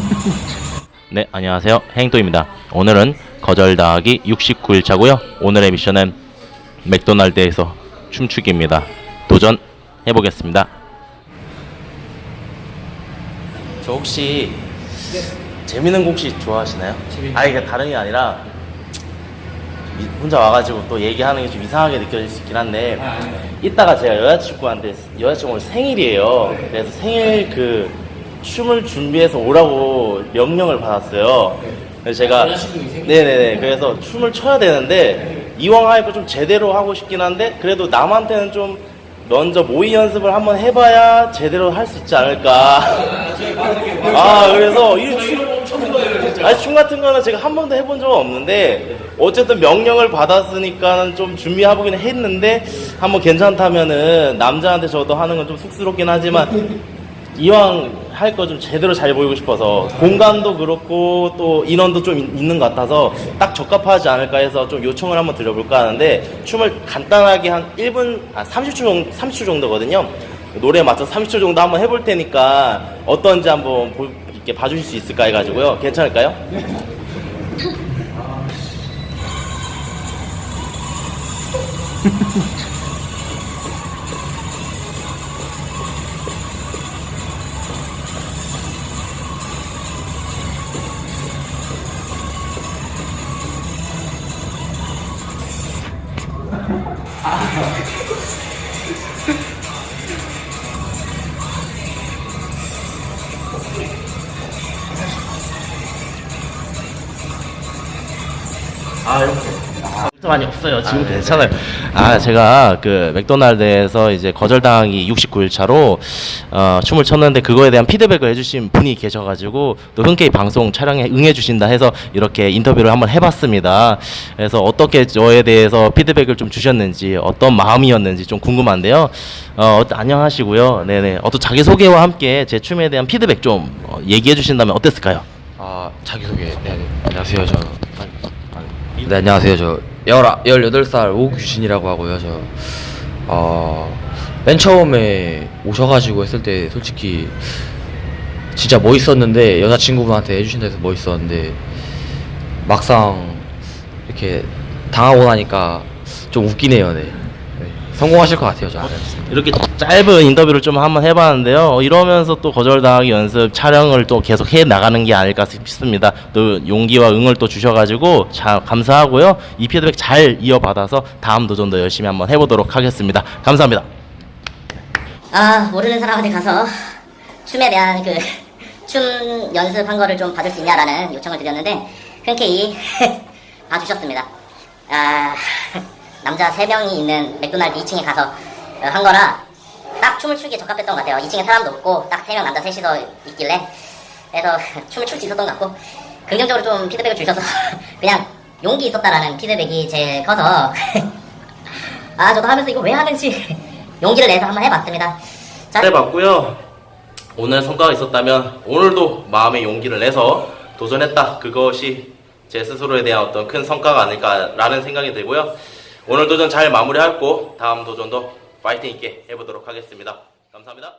네, 안녕하세요. 행도입니다. 오늘은 거절 당하기 69일차고요. 오늘의 미션은 맥도날드에서 춤추기입니다. 도전 해보겠습니다. 저 혹시 재밌는 곡 혹시 좋아하시나요? 아니, 이게 다른 게 아니라 이- 혼자 와가지고 또 얘기하는 게 좀 이상하게 느껴질 수 있긴 한데 이따가 제가 여자친구한테 여자친구 오늘 생일이에요 그래서 생일 그 춤을 준비해서 오라고 명령을 받았어요. 그래서 제가 네네네. 그래서 춤을 춰야 되는데 이왕 하니까 좀 제대로 하고 싶긴 한데 그래도 남한테는 좀 먼저 모의 연습을 한번 해봐야 제대로 할 수 있지 않을까. 아 그래서 이 춤 아니 춤 같은 거는 제가 한 번도 해본 적은 없는데 어쨌든 명령을 받았으니까는 좀 준비해보긴 했는데 한번 괜찮다면은 남자한테 저도 하는 건 좀 쑥스럽긴 하지만 이왕 할 거 좀 제대로 잘 보이고 싶어서 공간도 그렇고 또 인원도 좀 있- 있는 것 같아서 딱 적합하지 않을까 해서 좀 요청을 한번 드려볼까 하는데 춤을 간단하게 한 1분 아 30초 정도 30초 정도거든요 노래 에 맞춰 30초 정도 한번 해볼 테니까 어떤지 한번 보, 이렇게 봐주실 수 있을까 해가지고요 괜찮을까요? 아 이렇게 많이 없어요 지금. 괜찮아요. 아 제가 그 맥도날드에서 이제 거절당하기 69일 차로 어, 춤을 췄는데 그거에 대한 피드백을 해주신 분이 계셔가지고 또 흔쾌히 방송 촬영에 응해주신다 해서 이렇게 인터뷰를 한번 해봤습니다. 그래서 어떻게 저에 대해서 피드백을 좀 주셨는지 어떤 마음이었는지 좀 궁금한데요. 어, 안녕하시고요. 네네. 어떤 자기 소개와 함께 제 춤에 대한 피드백 좀 어, 얘기해 주신다면 어땠을까요? 아 자기소개. 네, 네. 안녕하세요. 저 네, 안녕하세요. 저 18살 오규신이라고 하고요 저 어 맨 처음에 오셔가지고 했을 때 솔직히 진짜 멋있었는데 여자친구분한테 해주신다 해서 멋있었는데 막상 이렇게 당하고 나니까 좀 웃기네요 네, 네. 성공하실 것 같아요 저 네. 이렇게 짧은 인터뷰를 좀 한번 해봤는데요. 어, 이러면서 또 거절당하기 연습 촬영을 또 계속 해 나가는 게 아닐까 싶습니다. 또 용기와 응을 또 주셔가지고 참 감사하고요. 이 피드백 잘 이어받아서 다음 도전도 열심히 한번 해보도록 하겠습니다. 감사합니다. 아 모르는 사람한테 가서 춤에 대한 그 춤 연습한 거를 좀 봐줄 수 있냐라는 요청을 드렸는데 흔쾌히 봐주셨습니다. 아 남자 3명이 있는 맥도날드 2층에 가서 어, 한 거라 딱 춤을 추기에 적합했던 것 같아요. 2층에 사람도 없고 딱 3명 남자 셋이서 있길래 그래서 춤을 출 수 있었던 것 같고 긍정적으로 좀 피드백을 주셔서 그냥 용기 있었다라는 피드백이 제일 커서 아 저도 하면서 이거 왜 하는지 용기를 내서 한번 해봤습니다. 자, 해봤고요. 오늘 성과가 있었다면 오늘도 마음의 용기를 내서 도전했다. 그것이 제 스스로에 대한 어떤 큰 성과가 아닐까라는 생각이 들고요. 오늘 도전 잘 마무리하고 다음 도전도 파이팅 있게 해보도록 하겠습니다. 감사합니다.